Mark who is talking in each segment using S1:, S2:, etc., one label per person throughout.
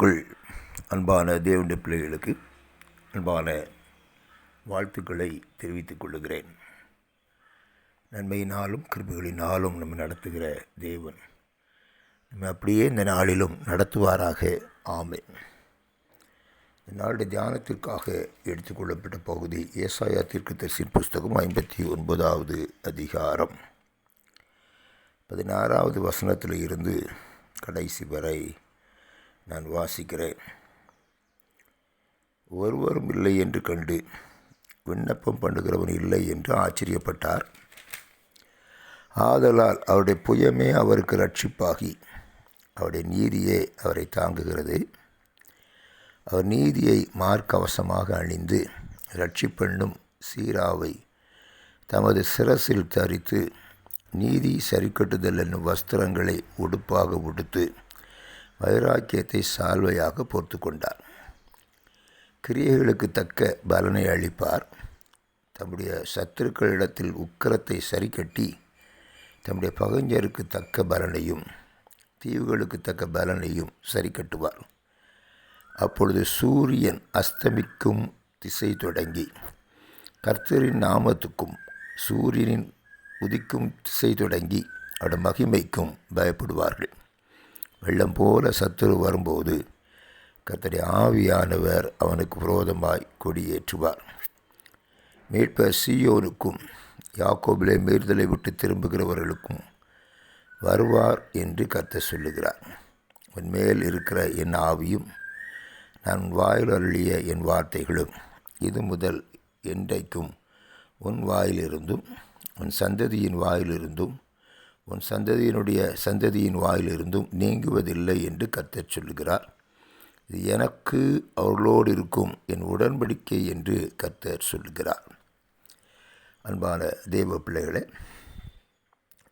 S1: கிறிஸ்துவுக்குள் அன்பான தேவனுடைய பிள்ளைகளுக்கு அன்பான வாழ்த்துக்களை தெரிவித்துக் கொள்கிறேன் நன்மையினாலும் கிருபைகளினாலும் நம்ம நடத்துகிற தேவன் நம்ம அப்படியே இந்த நாளிலும் நடத்துவாராக. ஆமை இந்த நாளுடைய தியானத்திற்காக எடுத்துக்கொள்ளப்பட்ட பகுதி ஏசாயா தீர்க்கதரிசியின் புஸ்தகம் ஐம்பத்தி ஒன்பதாவது அதிகாரம். பதினாறாவது வசனத்தில் இருந்து கடைசி வரை நான் வாசிக்கிறேன். ஒருவரும் இல்லை என்று கண்டு விண்ணப்பம் பண்ணுகிறவன் இல்லை என்று ஆச்சரியப்பட்டார். ஆதலால் அவருடைய புயமே அவருக்கு ரட்சிப்பாகி அவருடைய நீதியே அவரை தாங்குகிறது. அவர் நீதியை மார்க்கவசமாக அணிந்து ரட்சிப்பெண்ணும் சீராவை தமது சிரசில் தரித்து நீதி சரிக்கட்டுதல் என்னும் வஸ்திரங்களை உடுப்பாக உடுத்து வைராக்கியத்தை சால்வையாக பொறுத்து கொண்டார் கிரியைகளுக்கு தக்க பலனை அளிப்பார். தம்முடைய சத்துருக்களிடத்தில் உக்கரத்தை சரிக்கட்டி தம்முடைய பகைஞருக்கு தக்க பலனையும் தீவுகளுக்கு தக்க பலனையும் சரி கட்டுவார் அப்பொழுது சூரியன் அஸ்தமிக்கும் திசை தொடங்கி கர்த்தரின் நாமத்துக்கும் சூரியனின் உதிக்கும் திசை தொடங்கி அவருடைய மகிமைக்கும் பயப்படுவார்கள். வெள்ளம் போல சத்துரு வரும்போது கத்தடி ஆவியானவர் அவனுக்கு விரோதமாய் கொடியேற்றுவார். மீட்பர் சியோனுக்கும் யாக்கோபிலே மீறுதலை விட்டு திரும்புகிறவர்களுக்கும் வருவார் என்று கத்த சொல்லுகிறார். உன் மேல் இருக்கிற என் ஆவியும் நான் வாயில் அருளிய என் வார்த்தைகளும் இது முதல் என்றைக்கும் உன் வாயிலிருந்தும் உன் சந்ததியின் வாயிலிருந்தும் உன் சந்ததியினுடைய சந்ததியின் வாயிலிருந்தும் நீங்குவதில்லை என்று கர்த்தர் சொல்லுகிறார். இது எனக்கு அவர்களோடு இருக்கும் என் உடன்படிக்கை என்று கர்த்தர் சொல்லுகிறார். அன்பான தேவ பிள்ளைகளே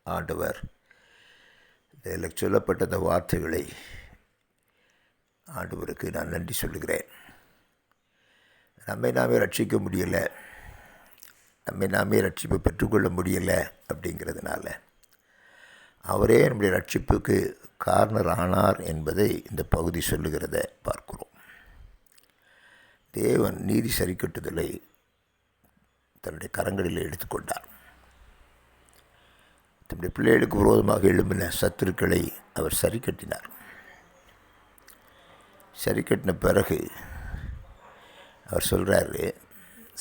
S1: ஆண்டவர் இதில் சொல்லப்பட்ட இந்த வார்த்தைகளை ஆண்டவருக்கு நான் நன்றி சொல்லுகிறேன். நம்மை நாமே ரட்சிக்க முடியலை நம்மை நாமே ரட்சிப்பை பெற்றுக்கொள்ள முடியலை அப்படிங்கிறதுனால அவரே நம்முடைய ரட்சிப்புக்கு காரணர் ஆனார் என்பதை இந்த பகுதி சொல்லுகிறத பார்க்கிறோம். தேவன் நீதி சரிக்கட்டுதலை தன்னுடைய கரங்களில் எடுத்துக்கொண்டார். தன்னுடைய பிள்ளைகளுக்கு விரோதமாக எழும்பின சத்துருக்களை அவர் சரி கட்டினார் சரி கட்டின பிறகு அவர் சொல்கிறாரு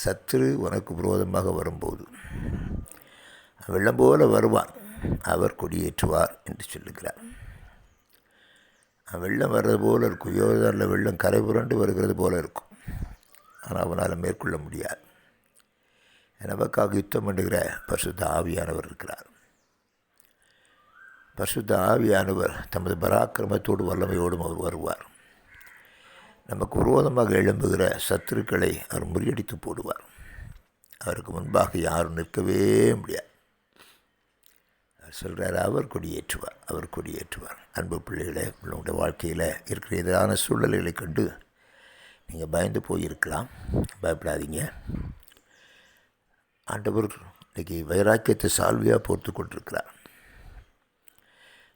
S1: சத்துரு உனக்கு விரோதமாக வரும்போது வெள்ளம் போல வருவான். அவர் கொடியேற்றுவார் என்று சொல்லுகிறார். வெள்ளம் வர்றது போல் இருக்கும். யோதரில் வெள்ளம் கரை புரண்டு வருகிறது போல இருக்கும். ஆனால் அவனால் மேற்கொள்ள முடியாது. நமக்காக யுத்தம் பண்ணுகிற பரிசுத்த ஆவியானவர் இருக்கிறார். பரிசுத்த ஆவியானவர் தமது பராக்கிரமத்தோடு வல்லமையோடும் அவர் வருவார். நமக்கு விரோதமாக எழும்புகிற சத்துருக்களை அவர் முறியடித்து போடுவார். அவருக்கு முன்பாக யாரும் நிற்கவே முடியாது. சொல்கிறார் அவர் கொடியேற்றுவார் அவர் கொடியேற்றுவார். அன்பு பிள்ளைகளை உங்களுடைய வாழ்க்கையில் இருக்கிற எதிரான சூழ்நிலைகளை கண்டு நீங்கள் பயந்து போயிருக்கலாம். பயப்படாதீங்க. ஆண்டவர் இன்றைக்கி வைராக்கியத்தை சால்வியாக போர்த்து கொண்டிருக்கிறார்.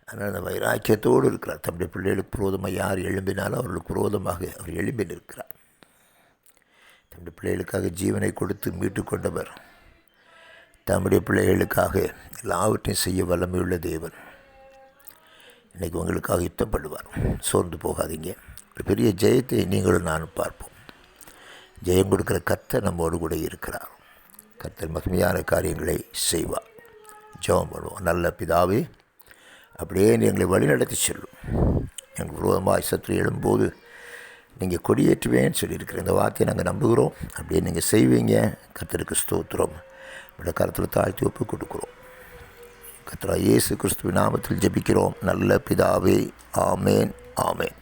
S1: அதனால் அந்த வைராக்கியத்தோடு இருக்கிறார். தம்முடைய பிள்ளைகளுக்கு புரோதமாக யார் எழும்பினாலும் அவர்களுக்கு புரோதமாக அவர் எழும்பினிருக்கிறார் தம்முடைய பிள்ளைகளுக்காக ஜீவனை கொடுத்து மீட்டு கொண்டவர் தம்முடைய பிள்ளைகளுக்காக எல்லாவற்றையும் செய்ய வல்லமையுள்ள தேவன். இன்றைக்கி உங்களுக்காக யுத்தம் பண்ணுவார் சோர்ந்து போகாதீங்க. ஒரு பெரிய ஜெயத்தை நீங்களும் நானும் பார்ப்போம். ஜெயம் கொடுக்குற கர்த்தர் நம்மோடு கூட இருக்கிறார். கர்த்தர் மகிமையான காரியங்களை செய்வார். ஜெபம் பண்ணுவோம். நல்ல பிதாவே அப்படியே எங்களை வழிநடத்தி செல்லும். எங்கள் விரோதமாக சற்று எழும்போது நீங்கள் கொடியேற்றுவேன்னு சொல்லியிருக்கிற இந்த வார்த்தையை நாங்கள் நம்புகிறோம். அப்படியே நீங்கள் செய்வீங்க. கர்த்தருக்கு ஸ்தோத்திரம். உங்களோட கருத்தில் தாழ்த்தி ஒப்புக் கொடுக்குறோம். கர்த்தரா இயேசு கிறிஸ்துவின் நாமத்தில் ஜபிக்கிறோம். நல்ல பிதாவே ஆமேன் ஆமேன்.